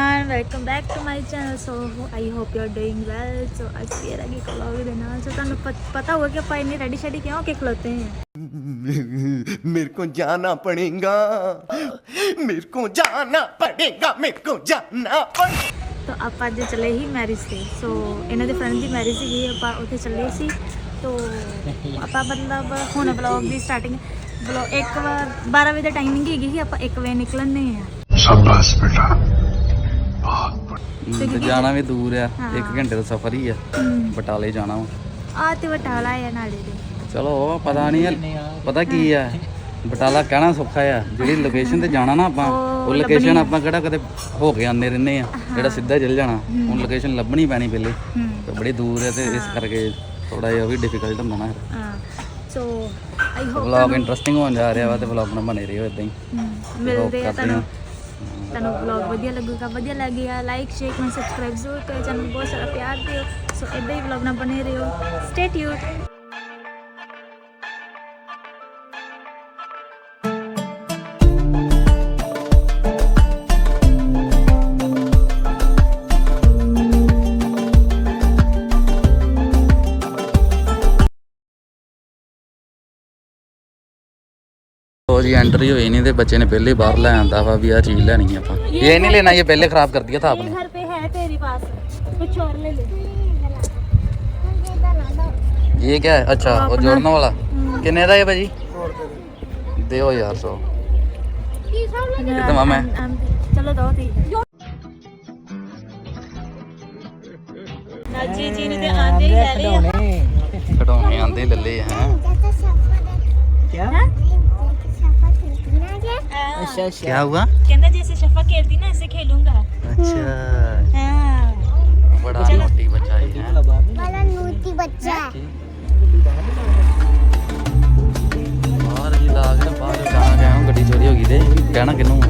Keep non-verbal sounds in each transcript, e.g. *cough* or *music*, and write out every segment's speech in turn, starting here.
everyone welcome back to my channel so I hope you are doing well so आज फिर आगे एक vlog ਦੇ ਨਾਲ ਸੋ ਤੁਹਾਨੂੰ ਪ- ਪਤਾ ਹੋਗਾ ਕਿ ਆਪਾਂ ਇੰਨੇ ਰੈਡੀ ਸ਼ੈਡੀ ਕਿਉਂ ਕੇ ਖਲੋਤੇ हैं मेरे को जाना पड़ेगा मेरे को जाना पड़ेगा मेरे को जाना पड़ेगा ਤੋ ਆਪਾਂ ਅੱਜ ਚੱਲੇ ਹੀ ਮੈਰਿਜ ਤੇ ਸੋ ਇਹਨਾਂ ਦੇ ਫਰੈਂਡ ਦੀ ਮੈਰਿਜ ਸੀਗੀ ਆਪਾਂ ਉੱਥੇ ਚੱਲੇ ਸੀ ਤੋ ਆਪਾਂ ਮਤਲਬ ਹੁਣ ਵਲੌਗ ਦੀ ਸਟਾਰਟਿੰਗ ਵਲੌਗ 1 ਵਾਰ 12 ਵਜੇ ਦਾ ਟਾਈਮਿੰਗ ਹੈਗੀ ਸੀ ਆਪਾਂ 1 ਵਜੇ ਨਿਕਲਣੇ ਆ शाबाश बेटा ਤੇ ਜਾਣਾ ਵੀ ਦੂਰ ਆ ਹਾਂ। 1 ਘੰਟੇ ਦਾ ਸਫ਼ਰ ਹੀ ਆ। ਬਟਾਲੇ ਜਾਣਾ ਵਾ। ਆ ਤੇ ਬਟਾਲਾ ਆ ਨਾਲੇ ਦੇ ਚਲੋ ਪਤਾ ਨਹੀਂ ਪਤਾ ਕੀ ਆ? ਬਟਾਲਾ ਕਹਿਣਾ ਸੌਖਾ ਆ। ਜਿਹੜੀ ਲੋਕੇਸ਼ਨ ਤੇ ਜਾਣਾ ਨਾ ਆਪਾਂ ਉਹ ਲੋਕੇਸ਼ਨ ਆਪਾਂ ਕਿਹੜਾ ਕਦੇ ਹੋ ਕੇ ਆਉਂਦੇ ਰਹਿੰਦੇ ਆ। ਜਿਹੜਾ ਸਿੱਧਾ ਚੱਲ ਜਾਣਾ ਹੁਣ ਲੋਕੇਸ਼ਨ ਲੱਭਣੀ ਪੈਣੀ ਪਹਿਲੇ। ਤੇ ਬੜੀ ਦੂਰ ਹੈ ਤੇ ਇਸ ਕਰਕੇ ਥੋੜਾ ਜਿਹਾ ਵੀ ਡਿਫਿਕਲਟ ਹੁੰਦਾ ਨਾ। ਹਾਂ। So I hope vlog interesting ਹੋਣ ਜਾ ਰਿਹਾ ਵਾ ਤੇ ਵਲੌਗ ਨਾਲ ਬਣੇ ਰਹੋ ਇਦਾਂ ਹੀ। ਮਿਲਦੇ ਆ ਤੁਹਾਨੂੰ। ਤੁਹਾਨੂੰ ਵਲੌਗ ਵਧੀਆ ਲੱਗੂਗਾ ਵਧੀਆ ਲੱਗਿਆ ਲਾਈਕ ਸ਼ੇਅਰ ਕਮੈਂਟ ਸਬਸਕ੍ਰਾਈਬ ਜ਼ਰੂਰ ਕਰਿਓ ਚੈਨਲ ਬਹੁਤ ਸਾਰਾ ਪਿਆਰ ਦਿਓ ਸੋ ਇਦਾਂ ਹੀ ਵਲੌਗ ਨਾਲ ਬਣੇ ਰਹੋ ਸਟੇ ਟਿਊਨ ਉਹ ਜੀ ਐਂਟਰੀ ਹੋਈ ਨਹੀਂ ਤੇ ਬੱਚੇ ਨੇ ਪਹਿਲੇ ਬਾਹਰ ਲੈ ਆਂਦਾ ਵਾ ਵੀ ਆ ਚੀਜ਼ ਲੈਣੀ ਆ ਆਪਾਂ ਇਹ ਨਹੀਂ ਲੈਣਾ ਇਹ ਪਹਿਲੇ ਖਰਾਬ ਕਰ ਦਿਆ था आपने घर पे है तेरे पास कुछ और ले ले ये क्या है अच्छा वो जोड़ने वाला कितने ਦਾ ਹੈ ਭਾਜੀ ਦਿਓ ਯਾਰ ਸੋ कितना मैं चलो दो ती ਨਾ ਜੀ ਜੀ ਨੂੰ ਤੇ ਆਂਦੇ ਹੀ ਲੈ ਲਿਆ ਖਡਾਉਣੇ ਆਂਦੇ ਲੱਲੇ ਹੈ अच्छा ਕੀ ਹੁਆ कहना जैसे शफा खेलती ना ऐसे खेलूंगा ਅੱਛਾ हाँ ਬੜਾ ਮੋਟੀ ਬੱਚਾ ਹੈ ਬਾਹਰ ਹੀ ਲਾ ਕੇ ਨਾ ਬਾਹਰ ਜਾਣਾ ਗਿਆ ਗੱਡੀ ਚੋਰੀ ਹੋ ਗਈ ਤੇ ਕਹਿਣਾ ਕਿਨੂੰ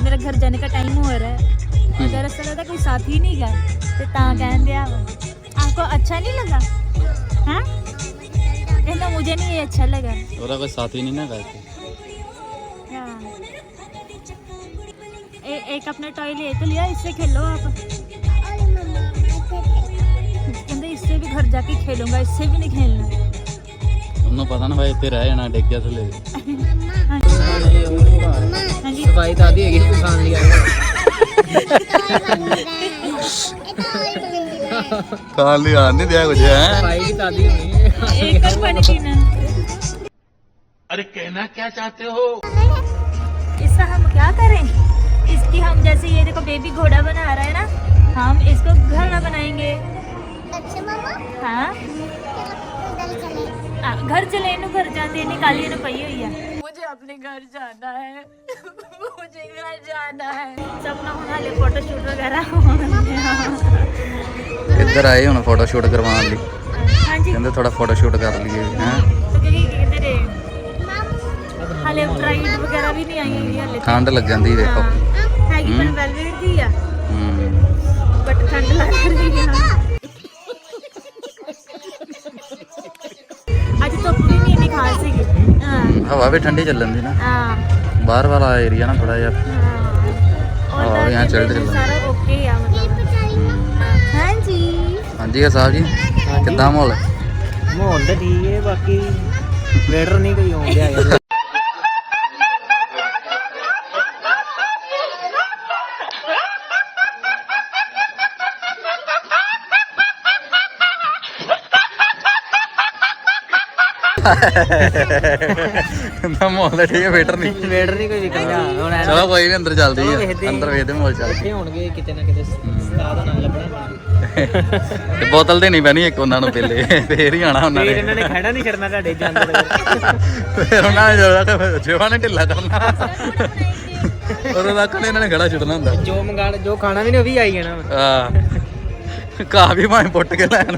मेरा घर जाने का टाइम हो रहा है। तो दरअसल होता कोई साथ ही नहीं गया। तो ता कह दिया आपको अच्छा नहीं लगा? हाँ? कहना मुझे नहीं अच्छा लगा। थोड़ा कोई साथ ही नहीं ना गए तो? हाँ। एक अपना टॉय ले तो लिया इससे खेलो आप। कहते इससे भी घर जाके खेलूँगा इससे भी नहीं खेलना। पता ना भाई तेरा है ना डेकिया से ले। *laughs* हाँ जी ਸਫਾਈ ਤਾਂ ਆਦੀ ਹੈਗੀ ਦੁਕਾਨ ਲਈ ਕਾਲ ਲਈ ਆਣ ਨਹੀਂ ਦਿਆ ਕੁਝ ਹੈ ਸਫਾਈ ਵੀ ਤਾਂ ਆਦੀ ਹੋਣੀ ਹੈ एक और पानी पीना अरे कहना क्या चाहते हो इसका हम क्या करें इसकी हम जैसे ये देखो बेबी घोड़ा बना रहा है ना हम इसको घर ना बनाएंगे हाँ आ, घर चले नु घर जाते ने काली नु पई हुई है मुझे अपने घर जाना है मुझे घर जाना है सपना होना ले फोटो शूट वगैरह ਇੱਧਰ ਆਏ ਹੁਣ ਫੋਟੋ ਸ਼ੂਟ ਕਰਵਾਉਣ ਲਈ हाँ जी ਕਹਿੰਦੇ ਥੋੜਾ ਫੋਟੋ ਸ਼ੂਟ ਕਰ ਲਈਏ ਹੈ तो क्योंकि कहते रे हाले ब्राइड वगैरह भी नहीं आई हुई हाले तो। ਠੰਡ ਲੱਗਣ ਦੀ ਦੇਖੋ हाँ, हैगी पर वेलवेट दी है ਹੂੰ बट ठंड लग रही है ਅੱਜ ਧੁੱਪ ਵੀ ਨਹੀਂ ਇੰਨੀ ਖਾਸ ਸੀਗੀ ਹਵਾ ਵੀ ਠੰਡੀ ਚੱਲਣ ਦੀ ਨਾ। ਹਾਂ। ਬਾਹਰ ਵਾਲਾ ਏਰੀਆ ਨਾ ਥੋੜਾ ਜਿਹਾ। ਹਾਂ। ਹਾਂ ਯਹਾਂ ਚੱਲਦੇ ਚੱਲਦੇ। ਸਾਰਾ ਓਕੇ ਆ ਮਤਲਬ। ਹਾਂਜੀ। ਹਾਂਜੀ ਆ ਸਾਹਿਬ ਜੀ ਕਿੱਦਾਂ ਮਾਹੌਲ? ਹੈ ਮਾਹੌਲ ਤਾਂ ਬਾਕੀ ਵੇਟਰ ਨਹੀਂ ਕੋਈ ਆਉਂਦਾ ਯਾਰ ਨਾ ਮਾਹੌਲ ਤਾਂ ਠੀਕ ਹੈ ਵੇਟਰ ਨਹੀਂ। ਵੇਟਰ ਨਹੀਂ ਕੋਈ ਵਿਕਦਾ। ਹੁਣ ਚਲੋ ਕੋਈ ਨਹੀਂ ਅੰਦਰ ਚੱਲਦੀ ਚਲੋ ਆ। ਅੰਦਰ ਵੇਖਦੇ ਮਾਹੌਲ ਚੱਲ ਬੈਠੇ ਹੋਣਗੇ ਕਿਤੇ ਨਾ ਕਿਤੇ ਉਸਤਾਦ ਨਾਲ ਲੱਭਣਾ। ਤੇ ਬੋਤਲ ਦੇਣੀ ਪੈਣੀ ਇੱਕ ਉਹਨਾਂ ਨੂੰ ਪਹਿਲੇ। ਫੇਰ ਹੀ ਆਣਾ ਉਹਨਾਂ ਫਿਰ ਨੇ। ਇਹਨਾਂ ਨੇ ਖੜਾ ਨਹੀਂ ਛੱਡਣਾ ਤੁਹਾਡੇ ਜਾਂਦੇ ਦੇ ਫਿਰ ਉਹਨਾਂ ਨੇ ਜਿਹੜਾ ਜੇਵਾ ਨੇ ਢਿੱਲਾ ਕਰਨਾ। ਉਦੋਂ ਤੱਕ ਨੇ ਇਹਨਾਂ ਨੇ ਖੜਾ ਛੱਡਣਾ ਹੁੰਦਾ। ਜੋ ਮੰਗਾ ਜੋ ਖਾਣਾ ਵੀ ਨੇ ਉਹ ਵੀ ਆਈ ਜਾਣਾ। ਵਾ। ਆ ਘਾਹ ਵੀ ਭਾਵੇਂ ਪੁੱਟ ਕੇ ਲੈਣ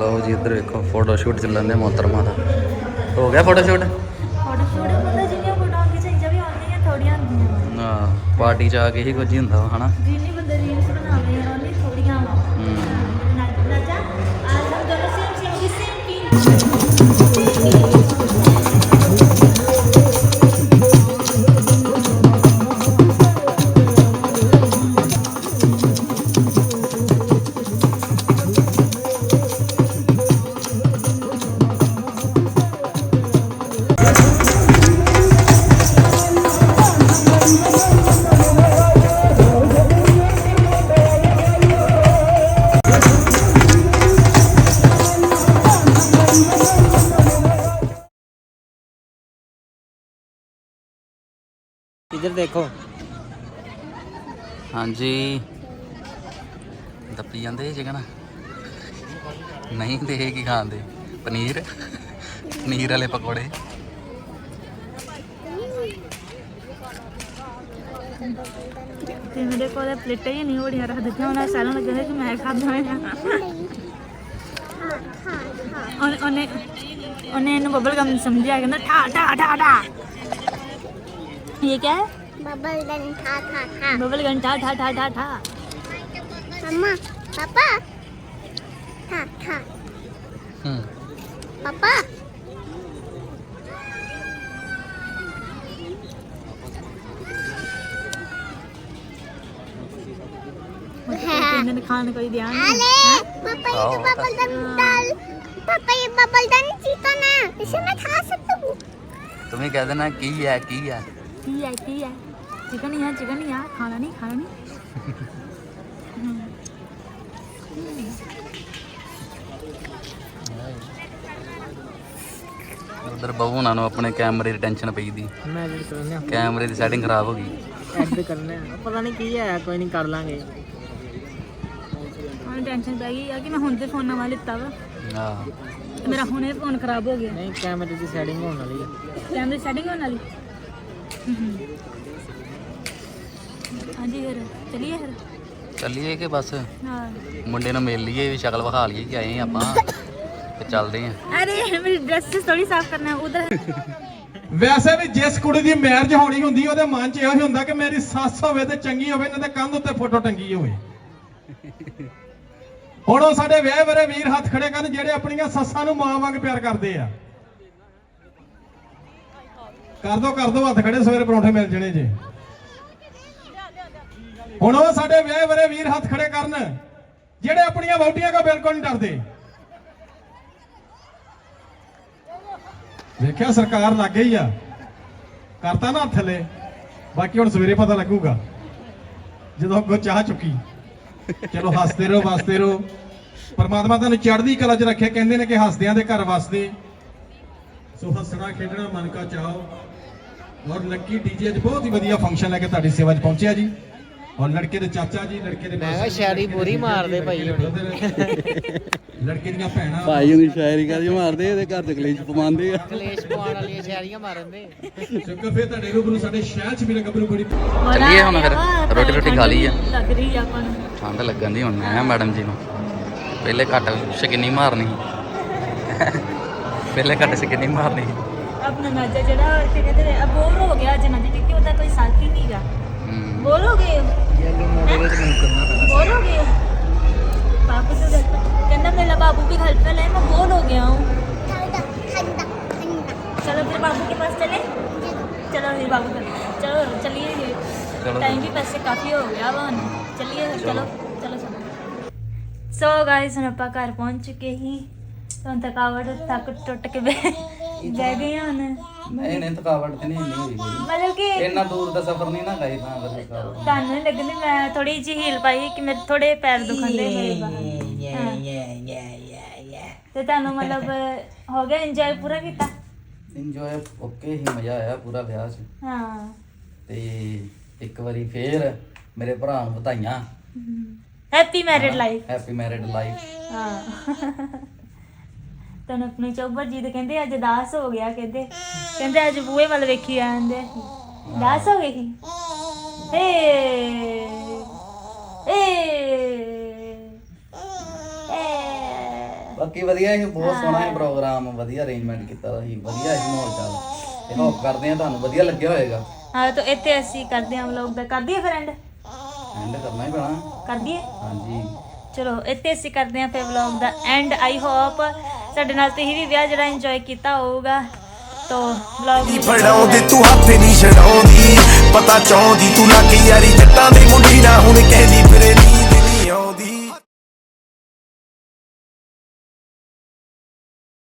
ਲਓ ਜੀ ਇੱਧਰ ਵੇਖੋ ਫੋਟੋ ਸ਼ੂਟ ਚੱਲਣ ਦੇ ਮੋਹਤਰਮਾ ਦਾ ਹੋ ਗਿਆ ਫੋਟੋ ਸ਼ੂਟ ਪਾਰਟੀ ਚ ਕੇ ਹੀ ਕੁਝ ਹੀ ਹੁੰਦਾ ਹਨਾ? ਜਿੰਨੀ ਬੰਦੇ ਰੀਲਸ ਬਣਾਉਂਦੇ ਆ ਉਹਨੇ ਥੋੜੀਆਂ ਆ ਨਾ ਨਾ ਚਾ ਆ ਸਭ ਦੋਨੋਂ ਸੇਮ ਸੇਮ ਸੇਮ ਪਿੰਕ ਇੱਧਰ ਦੇਖੋ। ਹਾਂਜੀ। ਦੱਪੀ ਜਾਂਦੇ ਚਿਕਨ ਨਹੀਂ ਤੇ ਇਹ ਕੀ ਖਾਂਦੇ? ਪਨੀਰ? ਪਨੀਰ ਵਾਲੇ ਪਕੌੜੇ। ਤੇ ਮੇਰੇ ਕੋਲ ਪਲੇਟਾਂ ਹੀ ਨਹੀਂ ਹੋੜੀਆਂ ਰੱਖ ਦਿੱਤੀਆਂ ਉਹਨਾਂ ਸਾਲਾਂ ਲੱਗਦੇ ਕਿ ਮੈਂ ਖਾਦਾ ਹੈ ਉਹਨੇ ਉਹਨੇ ਉਹਨੇ ਇਹਨੂੰ ਬਬਲ ਗਮ ਸਮਝਿਆ ਕਹਿੰਦਾ ਠਾ ਠਾ ਠਾ ਠਾ। ये क्या? है बबल गन था था था। बबल गन ठा ठा ठा ठा ठा मम्मा पापा। ठा ठा हम्म। पापा। खाने को हाँ। ही। ध्यान हाँ? पापा ये बबल गन डाल पापा ये बबल गन चीता ना इसे मैं खा सकता हूँ तुम्हें कह देना की है की है। ਕੀ ਹੈ ਕੀ ਹੈ? ਚਿਕਨ ਹੀ ਹੈ ਚਿਕਨ ਹੀ ਹੈ ਖਾਣਾ ਨਹੀਂ ਖਾਣਾ ਨਹੀਂ। ਉਧਰ ਬਹੂ ਨਾ ਨੂੰ ਆਪਣੇ ਕੈਮਰੇ ਦੀ ਟੈਨਸ਼ਨ ਪਈ ਦੀ। ਮੈਂ ਐਡਿਟ ਕਰਨੇ ਆ ਕੈਮਰੇ ਦੀ ਸੈਟਿੰਗ ਖਰਾਬ ਹੋ ਗਈ। ਐਡਿਟ ਕਰਨੇ ਆ। ਪਤਾ ਨਹੀਂ ਕੀ ਆਇਆ ਕੋਈ ਨਹੀਂ ਕਰ ਲਾਂਗੇ। ਮੈਨੂੰ ਟੈਨਸ਼ਨ ਪੈ ਗਈ ਆ ਕਿ ਮੈਂ ਹੁਣ ਤੇ ਫੋਨ ਨਵਾਂ ਲਿੱਤਾ ਵਾ। ਹਾਂ ਮੇਰਾ ਹੁਣੇ ਫੋਨ ਖਰਾਬ ਹੋ ਗਿਆ। ਨਹੀਂ ਕੈਮਰੇ ਦੀ ਸੈਟਿੰਗ ਹੋਣ ਵਾਲੀ ਹੈ ਕੈਮਰੇ ਸੈਟਿੰਗ ਹੋਣ ਵਾਲੀ? ਚੱਲੀਏ ਕਿ ਬਸ? ਮੁੰਡੇ ਨੂੰ ਮਿਲ ਲਈਏ ਵੀ ਸ਼ਕਲ ਵਿਖਾ ਲਈਏ ਕਿ ਆਏ ਆਂ ਆਪਾਂ ਤੇ ਚੱਲਦੇ ਆਂ। ਅਰੇ ਮੇਰੀ ਡਰੈਸ ਥੋੜੀ ਸਾਫ਼ ਕਰਨਾ ਉਧਰ। ਵੈਸੇ ਵੀ ਜਿਸ ਕੁੜੀ ਦੀ ਮੈਰਿਜ ਹੋਣੀ ਹੁੰਦੀ ਉਹਦੇ ਮਨ 'ਚ ਇਹੋ ਹੀ ਹੁੰਦਾ ਕਿ ਮੇਰੀ ਸੱਸ ਹੋਵੇ ਤੇ ਚੰਗੀ ਹੋਵੇ ਨਾ ਤੇ ਕੰਧ ਉੱਤੇ ਫੋਟੋ ਟੰਗੀ ਹੋਵੇ। ਹੁਣ ਉਹ ਸਾਡੇ ਵਿਆਹ ਵਰੇ ਵੀਰ ਹੱਥ ਖੜੇ ਕਰਨ ਜਿਹੜੇ ਆਪਣੀਆਂ ਸੱਸਾਂ ਨੂੰ ਮਾਂ ਵਾਂਗ ਪਿਆਰ ਕਰਦੇ ਆ। ਕਰ ਦੋ ਕਰ ਦੋ, ਹੱਥ ਖੜੇ, ਸਵੇਰੇ ਪਰੌਂਠੇ ਮਿਲ ਜਣੇ ਜੇ। ਹੁਣ ਉਹ ਸਾਡੇ ਵਿਆਹ ਵਰੇ ਵੀਰ ਹੱਥ ਖੜੇ ਕਰਨ, ਜਿਹੜੇ ਆਪਣੀਆਂ ਵਹੁਟੀਆਂ ਕੋ ਬਿਲਕੁਲ ਨਹੀਂ ਡਰਦੇ। ਵੇਖਿਆ, ਸਰਕਾਰ ਲੱਗ ਗਈ ਆ। ਕਰਤਾ ਨਾ ਥੱਲੇ। ਬਾਕੀ ਹੁਣ ਸਵੇਰੇ ਪਤਾ ਲੱਗੂਗਾ, ਜਦੋਂ ਅੱਗੋਂ ਚਾਹ ਚੁੱਕੀ। ਚਲੋ, ਹੱਸਦੇ ਰਹੋ ਵਸਦੇ ਰਹੋ। ਪਰਮਾਤਮਾ ਤੁਹਾਨੂੰ ਚੜ੍ਹਦੀ ਕਲਾ 'ਚ ਰੱਖਿਆ ਕਹਿੰਦੇ ਨੇ ਕਿ ਹੱਸਦਿਆਂ ਦੇ ਘਰ ਵਸਦੇ। ਸੋ ਹੱਸਣਾ, ਖੇਡਣਾ, ਮਨ ਕਾ ਚਾਹੋ ਔਰ ਲੱਕੀ ਡੀਜੇ ਅੱਜ ਬਹੁਤ ਹੀ ਵਧੀਆ ਫੰਕਸ਼ਨ ਲੈ ਕੇ ਤੁਹਾਡੀ ਸੇਵਾ 'ਚ ਪਹੁੰਚਿਆ ਜੀ। ਔਰ ਲੜਕੇ ਦੇ ਚਾਚਾ ਜੀ ਲੜਕੇ ਦੇ ਮੈਂ ਸ਼ਾਇਰੀ ਪੂਰੀ ਮਾਰਦੇ ਭਾਈ ਲੜਕੇ ਦੀਆਂ ਭੈਣਾਂ ਭਾਈ ਉਹਦੀ ਸ਼ਾਇਰੀ ਕਰਦੀ ਮਾਰਦੇ ਇਹਦੇ ਘਰ ਤੇ ਕਲੇਸ਼ ਪਵਾਉਂਦੇ ਆ। ਕਲੇਸ਼ ਪਵਾਉਣ ਵਾਲੀਆਂ ਸ਼ਾਇਰੀਆਂ ਮਾਰਦੇ। ਸ਼ੁਕਰ ਫਿਰ ਤੁਹਾਡੇ ਨੂੰ ਸਾਡੇ ਸ਼ਹਿਰ 'ਚ ਮੇਰਾ ਗੱਭਰੂ ਬੜੀ ਚੱਲੀਏ ਹੁਣ ਫਿਰ ਰੋਟੀ ਰੋਟੀ ਖਾ ਲਈ ਆ ਲੱਗ ਰਹੀ ਆ ਆਪਾਂ ਨੂੰ। ਠੰਡ ਲੱਗਣ ਦੀ ਹੁਣ ਮੈਂ ਮੈਡਮ ਜੀ ਨੂੰ ਪਹਿਲੇ ਘੱਟ ਸ਼ਕਿਨੀ ਮਾਰਨੀ। ਪਹਿਲੇ ਘੱਟ ਸ਼ਕਿਨੀ ਮਾਰਨੀ। अपना नाजा जड़ा क्या कहते हैं अब बोर हो गया जना जी क्योंकि ਉਹਦਾ ਕੋਈ ਸਾਥੀ ਨਹੀਂ ਗਾ ਹੂੰ। बोर हो गए हो ਇਹ ਅੱਗੇ ਮੋੜੇ ਵਿੱਚ ਮੈਨੂੰ ਕਰਨਾ ਪੈਣਾ बोर हो गए हो बाबू तो कहता कहना मेरा बाबू भी घर पे है मैं बोर हो गया हूँ ठंडा ठंडा ठंडा चलो फिर बाबू के पास चले चलो फिर बाबू के चलो चलिए चलो। टाइम भी पैसे काफ़ी हो गया वा ਹੁਣ। चलिए चलो चलो चलो ਸੋ ਗਾਇਸ ਹੁਣ ਆਪਾਂ ਘਰ ਪਹੁੰਚ ਚੁੱਕੇ ਹੀ ਤਾਂ ਥਕਾਵਟ ਥੱਕ ਟੁੱਟ ਕੇ ਬਹਿ ਗਏ ਹੁਣ ਨਹੀਂ ਨਹੀਂ ਥਕਾਵਟ ਤੇ ਨਹੀਂ ਇੰਨੀ ਹੋਈ ਮਤਲਬ ਕਿ ਇੰਨਾ ਦੂਰ ਦਾ ਸਫ਼ਰ ਨਹੀਂ ਨਾ ਗਈ ਤਾਂ ਫਿਰ ਥਕਾਵਟ ਤੁਹਾਨੂੰ ਨਹੀਂ ਲੱਗਦੀ ਮੈਂ ਥੋੜੀ ਜਿਹੀ ਹੀਲ ਪਾਈ ਕਿ ਮੇਰੇ ਥੋੜੇ ਪੈਰ ਦੁਖੰਦੇ ਮੇਰੇ ਬਾਹਰ ਤੇ ਤੁਹਾਨੂੰ ਮਤਲਬ ਹੋ ਗਿਆ ਇੰਜੋਏ ਪੂਰਾ ਕੀਤਾ? ਇੰਜੋਏ ਓਕੇ ਹੀ ਮਜ਼ਾ ਆਇਆ ਪੂਰਾ ਵਿਆਹ 'ਚ। ਹਾਂ। ਤੇ ਇੱਕ ਵਾਰੀ ਫੇਰ ਮੇਰੇ ਭਰਾ ਨੂੰ ਵਧਾਈਆਂ। Happy married life happy married life ਹਾਂ। ਤਨ ਆਪਣੀ ਚੋਬਰ ਜੀ ਦੇ ਕਹਿੰਦੇ ਅੱਜ ਦਾਸ ਹੋ ਗਿਆ ਕਹਿੰਦੇ ਕਹਿੰਦੇ ਅੱਜ ਬੂਏ ਵੱਲ ਵੇਖੀ ਆਂਦੇ ਦਾਸ ਹੋ ਗਈ ਸੀ? ਏ ਏ ਬਾਕੀ ਵਧੀਆ ਸੀ ਬਹੁਤ ਸੋਹਣਾ ਹੈ ਪ੍ਰੋਗਰਾਮ ਵਧੀਆ ਅਰੇਂਜਮੈਂਟ ਕੀਤਾ ਸੀ ਵਧੀਆ ਸੀ ਮਾਹੌਲ ਚਾਲ। ਤੇ ਹੋਪ ਕਰਦੇ ਆ ਤੁਹਾਨੂੰ ਵਧੀਆ ਲੱਗਿਆ ਹੋਵੇਗਾ ਹਾਂ ਤਾਂ ਇੱਥੇ ਅਸੀਂ ਕਰਦੇ ਹਾਂ ਵਲੋਗ ਦਾ ਕਰ ਦਈਏ ਫਰੈਂਡ ਐਂਡ ਕਰਨਾ ਹੀ ਪੈਣਾ। ਕਰ ਦਈਏ ਹਾਂਜੀ। ਚਲੋ ਇੱਥੇ ਅਸੀਂ ਕਰਦੇ ਹਾਂ ਫਿਰ ਵਲੌਗ ਦਾ ਐਂਡ ਆਈ ਹੋਪ ਸਾਡੇ ਨਾਲ ਤੁਸੀਂ ਵੀ ਵਿਆਹ ਜਿਹੜਾ ਇੰਜੋਏ ਕੀਤਾ ਹੋਊਗਾ। ਤੋ ਵਲੌਗ ਫੜਾਉਂਦੇ ਤੂੰ ਹੱਥ ਨਹੀਂ ਛਡਾਉਂਦੀ। ਪਤਾ ਚਾਹੁੰਦੀ ਤੂੰ ਲੱਗ ਯਾਰੀ ਜੱਟਾਂ ਦੀ ਮੁੰਡੀ ਨਾ। ਹੁਣ ਕਹਿੰਦੀ ਫਿਰੇ ਨੀਂਦ ਨਹੀਂ ਆਉਂਦੀ।